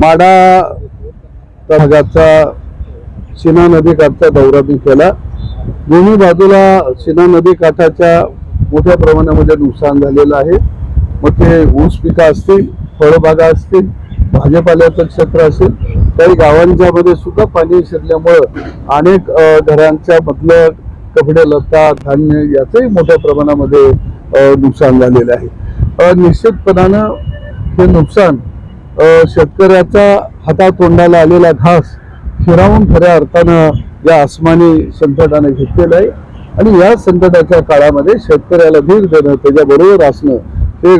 माडा भागाचा शिना नदी काठचा दौरा मी केला. दोन्ही बाजूला शिना नदी काठाच्या मोठ्या प्रमाणामध्ये नुकसान झालेलं आहे. मग ते ऊस पिकं असतील फळबागा असतील भाजीपाल्याचं क्षेत्र असेल काही गावांच्या मध्ये सुद्धा पाणी शिरल्यामुळं अनेक घरांच्या मधलं कपडे लता धान्य याचंही मोठ्या प्रमाणामध्ये नुकसान झालेलं आहे. निश्चितपणानं हे नुकसान शेतकऱ्याचा हातातोंडाला आलेला घास हिरावून खऱ्या अर्थानं या आसमानी संकटाने घेतलेलं आहे. आणि या संकटाच्या काळामध्ये शेतकऱ्याला धीर देणं त्याच्याबरोबर असणं हे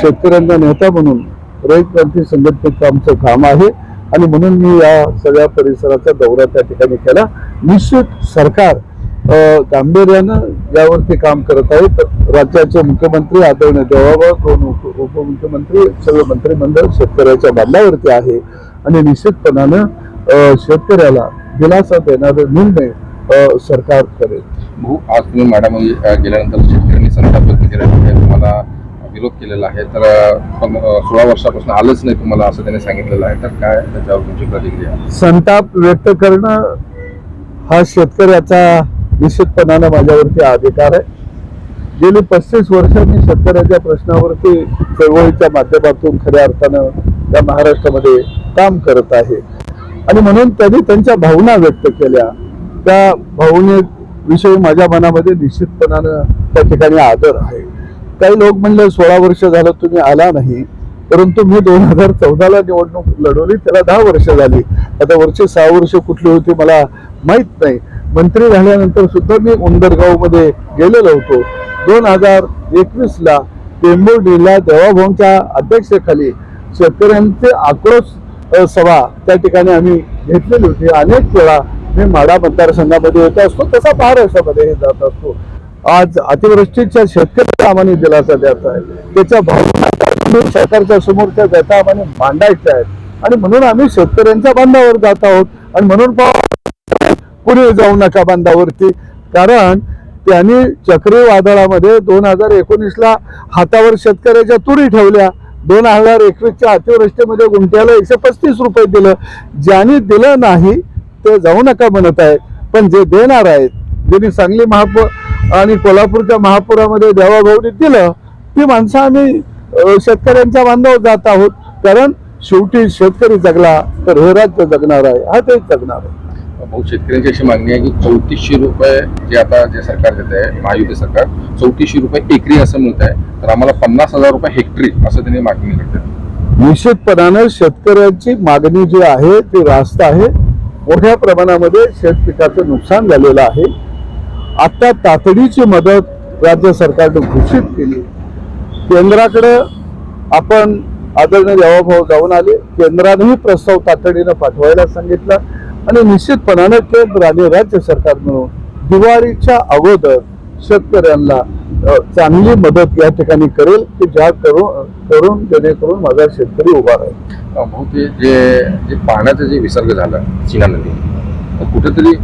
शेतकऱ्यांचा नेता म्हणून रयत क्रांती संघटनेचं आमचं काम आहे. आणि म्हणून मी या सगळ्या परिसराचा दौरा त्या ठिकाणी केला. निश्चित सरकार गांभीर्यानं यावरती काम करत आहेत राज्याचे मुख्यमंत्री आदरणीय देवाबाद दोन उपमुख्यमंत्री सगळं मंत्रिमंडळ शेतकऱ्याच्या बांधावरती आहे. आणि निश्चितपणानं शेतकऱ्याला दिलासा देणारे निर्णय सरकार करेल. भाऊ आज तुम्ही मॅडम गेल्यानंतर शेतकऱ्यांनी संताप व्यक्त केलेला तुम्हाला विरोध केलेला आहे तर सोळा वर्षापासून आलंच नाही तुम्हाला असं त्यांनी सांगितलेलं आहे. तर काय त्याच्यावर तुमची प्रतिक्रिया? संताप व्यक्त करणं हा शेतकऱ्याचा निश्चितपणानं माझ्यावरती अधिकार आहे. गेली पस्तीस वर्ष मी शेतकऱ्याच्या प्रश्नावरती चळवळीच्या माध्यमातून खऱ्या अर्थानं त्या महाराष्ट्रामध्ये काम करत आहे. आणि म्हणून त्यांनी त्यांच्या भावना व्यक्त केल्या. त्या भावनेविषयी माझ्या मनामध्ये निश्चितपणानं त्या ठिकाणी आदर आहे. काही लोक म्हणले सोळा वर्ष झालं तुम्ही आला नाही परंतु मी दोन हजार चौदाला निवडणूक लढवली त्याला दहा वर्ष झाली. आता वर्ष सहा वर्ष कुठली होती मला माहीत नाही. मंत्री झाल्यानंतर सुद्धा मी उंदरगावमध्ये गेलेलो होतो. दोन हजार एकवीस ला टेंबुर्णीला देवाभाऊंच्या अध्यक्षतेखाली शेतकऱ्यांचे आक्रोश सभा त्या ठिकाणी आम्ही घेतलेली होती. अनेक वेळा मी माडा मतदारसंघामध्ये येत असतो तसा महाराष्ट्रामध्ये जात असतो. आज अतिवृष्टीच्या शेतकऱ्याला आम्हाला दिलासा द्यायचा आहे. त्याच्या भावना सरकारच्या समोर समोरच्या व्यथा आम्हाला मांडायच्या आहेत. आणि म्हणून आम्ही शेतकऱ्यांच्या बांधावर जात आहोत. आणि म्हणून पहा, पुढे जाऊ नका बांधावरती. कारण त्यांनी चक्रीवादळामध्ये दोन हजार एकोणीसला हातावर शेतकऱ्याच्या तुरी ठेवल्या. दोन हजार एकवीसच्या अतिवृष्टीमध्ये गुंठ्याला एकशे पस्तीस रुपये दिलं. ज्यांनी दिलं नाही ते जाऊ नका म्हणत आहे पण जे देणार आहेत ज्यांनी सांगली महापौर आणि कोल्हापूरच्या महापुरामध्ये देवाभाऊनी दिलं ती माणसं आम्ही शेतकऱ्यांच्या बांधावर जात आहोत. कारण शेवटी शेतकरी जगला तर हे राज्य जगणार आहे हा तेच जगणार आहे. भाऊ शेतकऱ्यांची अशी मागणी आहे की चौतीसशे रुपये जे आता जे सरकार देत आहे महायुती सरकार चौतीसशे रुपये एकरी असं मिळत आहे तर आम्हाला पन्नास हजार रुपये हेक्टरी असं त्यांनी मागणी करतात निश्चितपणानं शेतकऱ्यांची मागणी जी आहे ती रास्त आहे. मोठ्या प्रमाणामध्ये शेतपिकाचं नुकसान झालेलं आहे. आता तातडीची मदत राज्य सरकारनं घोषित केली. केंद्राकडे आपण आदरणीय देवाभाऊ जाऊन आले. केंद्रानेही प्रस्ताव तातडीनं पाठवायला सांगितला आणि निश्चितपणानं केंद्र आणि राज्य सरकार मिळून दिवाळीच्या अगोदर शेतकऱ्यांना चांगली मदत या ठिकाणी करेल की ज्या करून करून जेणेकरून माझा शेतकरी उभा राहील. भाऊ ते जे जे पाण्याचं जे विसर्ग झालं चिना नदी कुठेतरी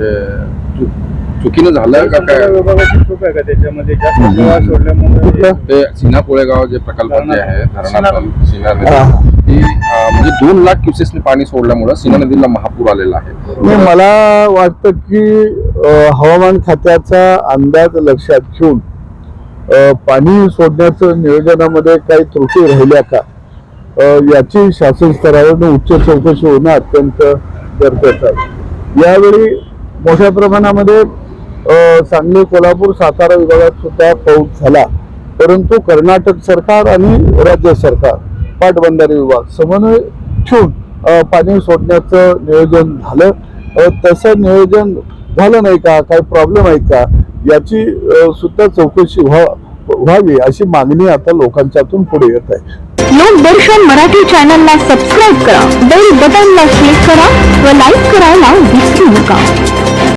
म्हणजे चुकीनं झालं का काय विभागाची चूक आहे का त्याच्यामध्ये जास्त. प्रवाह सोडल्यामुळे? ते सीना कोळेगाव जे प्रकल्प जे आहे धरणाचं सीना नदी हा. ती अ, म्हणजे दोन लाख क्युसेसने पाणी सोडल्यामुळं सीना नदीला महापूर आलेला आहे मला वाटतं की हवामान खात्याचा अंदाज लक्षात घेऊन पाणी सोडण्याचं नियोजनामध्ये काही त्रुटी राहिल्या का याची शासन स्तरावर उच्च चौकशी होणं अत्यंत गरजेचं आहे यावेळी मोठ्या प्रमाणामध्ये सांगली कोल्हापूर सातारा विभागात सुद्धा पाऊस झाला. परंतु कर्नाटक सरकार आणि राज्य सरकार पाटबंधारे विभाग समन्वय ठेवून पाणी सोडण्याचं नियोजन झालं. तसं नियोजन झालं नाही का? काही प्रॉब्लेम आहेत का? याची सुद्धा चौकशी व्हा व्हावी अशी मागणी आता लोकांच्यातून पुढे येत आहे. लोकदर्शन मराठी चॅनलला सबस्क्राईब करा. बेल बटनला क्लिक करा व लाईक करायला विसरू नका.